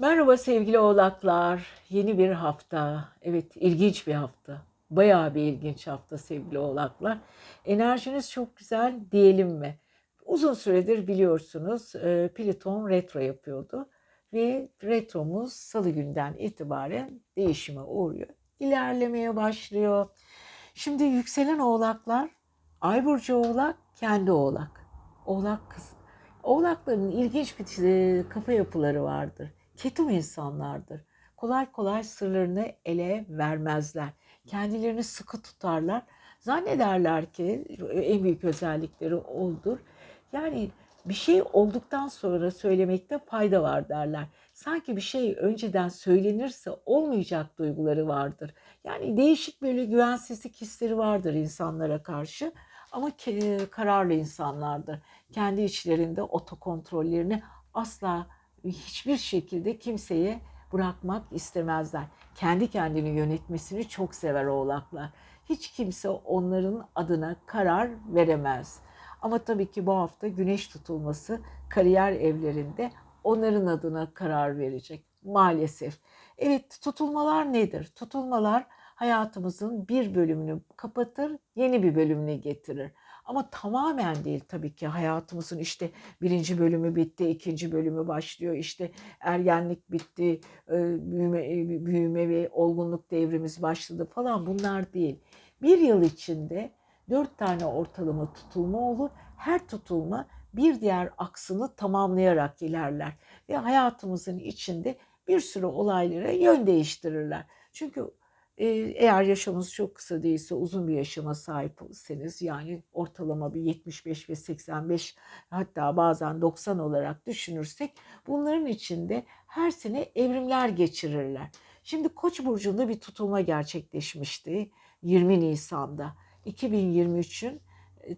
Merhaba sevgili oğlaklar. Yeni bir hafta. Evet, ilginç bir hafta. Bayağı bir ilginç hafta sevgili oğlaklar. Enerjiniz çok güzel diyelim mi? Uzun süredir biliyorsunuz e, Plüton retro yapıyordu. Ve retromuz salı günden itibaren değişime uğruyor. İlerlemeye başlıyor. Şimdi yükselen oğlaklar, Ay burcu oğlak, kendi oğlak. Oğlak kız. Oğlakların ilginç bir e, kafa yapıları vardır ketum insanlardır. Kolay kolay sırlarını ele vermezler. Kendilerini sıkı tutarlar. Zannederler ki en büyük özellikleri oldur. Yani bir şey olduktan sonra söylemekte fayda var derler. Sanki bir şey önceden söylenirse olmayacak duyguları vardır. Yani değişik böyle güvensizlik hisleri vardır insanlara karşı ama kararlı insanlardır. Kendi içlerinde otokontrollerini asla hiçbir şekilde kimseye bırakmak istemezler. Kendi kendini yönetmesini çok sever oğlaklar. Hiç kimse onların adına karar veremez. Ama tabii ki bu hafta güneş tutulması kariyer evlerinde onların adına karar verecek maalesef. Evet tutulmalar nedir? Tutulmalar hayatımızın bir bölümünü kapatır, yeni bir bölümünü getirir. Ama tamamen değil tabii ki hayatımızın işte birinci bölümü bitti, ikinci bölümü başlıyor. İşte ergenlik bitti, büyüme, büyüme ve olgunluk devrimiz başladı falan bunlar değil. Bir yıl içinde dört tane ortalama tutulma olur. Her tutulma bir diğer aksını tamamlayarak ilerler ve hayatımızın içinde bir sürü olaylara yön değiştirirler. Çünkü eğer yaşamınız çok kısa değilse uzun bir yaşama sahipseniz yani ortalama bir 75 ve 85 hatta bazen 90 olarak düşünürsek bunların içinde her sene evrimler geçirirler. Şimdi Koç burcunda bir tutulma gerçekleşmişti 20 Nisan'da. 2023'ün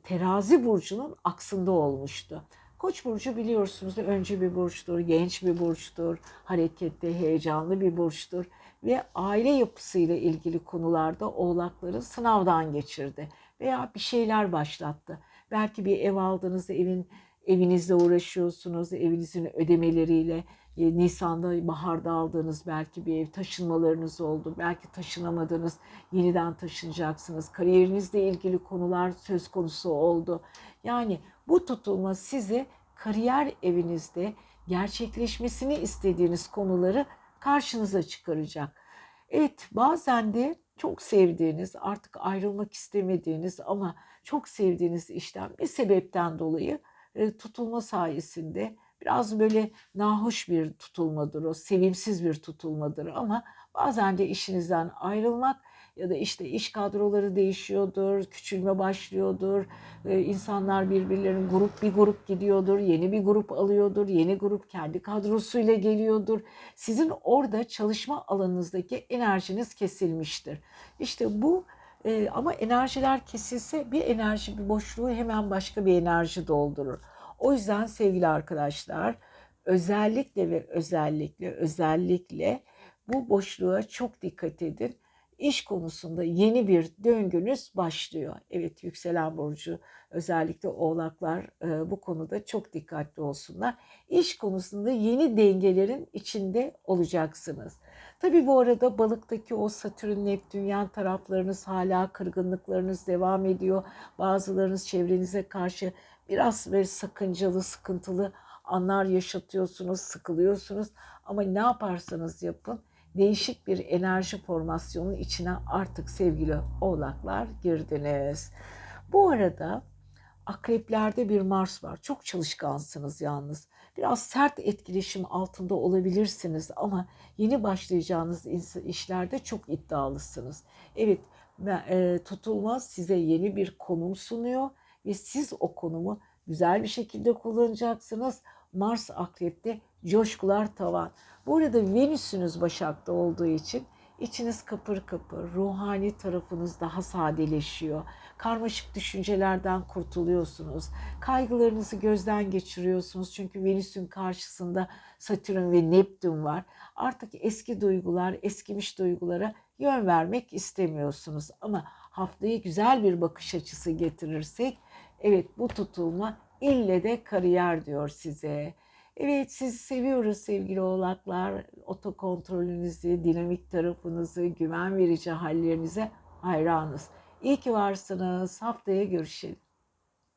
Terazi burcunun aksında olmuştu. Koç burcu biliyorsunuz öncü bir burçtur, genç bir burçtur, hareketli, heyecanlı bir burçtur ve aile yapısıyla ilgili konularda oğlakları sınavdan geçirdi veya bir şeyler başlattı. Belki bir ev aldınız, evin evinizle uğraşıyorsunuz, evinizin ödemeleriyle Nisan'da, baharda aldığınız belki bir ev taşınmalarınız oldu. Belki taşınamadınız, yeniden taşınacaksınız. Kariyerinizle ilgili konular söz konusu oldu. Yani bu tutulma size kariyer evinizde gerçekleşmesini istediğiniz konuları karşınıza çıkaracak. Evet bazen de çok sevdiğiniz, artık ayrılmak istemediğiniz ama çok sevdiğiniz işten bir sebepten dolayı e, tutulma sayesinde biraz böyle nahoş bir tutulmadır o, sevimsiz bir tutulmadır ama bazen de işinizden ayrılmak ya da işte iş kadroları değişiyordur, küçülme başlıyordur, ee, insanlar birbirlerinin grup bir grup gidiyordur, yeni bir grup alıyordur, yeni grup kendi kadrosuyla geliyordur. Sizin orada çalışma alanınızdaki enerjiniz kesilmiştir. İşte bu e, ama enerjiler kesilse bir enerji bir boşluğu hemen başka bir enerji doldurur. O yüzden sevgili arkadaşlar özellikle ve özellikle özellikle bu boşluğa çok dikkat edin iş konusunda yeni bir döngünüz başlıyor. Evet yükselen burcu özellikle oğlaklar e, bu konuda çok dikkatli olsunlar. İş konusunda yeni dengelerin içinde olacaksınız. Tabi bu arada balıktaki o Satürn, Neptün yan taraflarınız hala kırgınlıklarınız devam ediyor. Bazılarınız çevrenize karşı biraz böyle sakıncalı, sıkıntılı anlar yaşatıyorsunuz, sıkılıyorsunuz. Ama ne yaparsanız yapın değişik bir enerji formasyonunun içine artık sevgili oğlaklar girdiniz. Bu arada akreplerde bir Mars var. Çok çalışkansınız yalnız. Biraz sert etkileşim altında olabilirsiniz ama yeni başlayacağınız işlerde çok iddialısınız. Evet e, tutulma size yeni bir konum sunuyor ve siz o konumu güzel bir şekilde kullanacaksınız. Mars akrepte coşkular tavan. Bu arada Venüs'ünüz Başak'ta olduğu için içiniz kapır kapır, ruhani tarafınız daha sadeleşiyor. Karmaşık düşüncelerden kurtuluyorsunuz. Kaygılarınızı gözden geçiriyorsunuz. Çünkü Venüs'ün karşısında Satürn ve Neptün var. Artık eski duygular, eskimiş duygulara yön vermek istemiyorsunuz. Ama haftaya güzel bir bakış açısı getirirsek, evet bu tutulma ille de kariyer diyor size. Evet sizi seviyoruz sevgili oğlaklar. Otokontrolünüzü, dinamik tarafınızı, güven verici hallerinize hayranız. İyi ki varsınız. Haftaya görüşelim.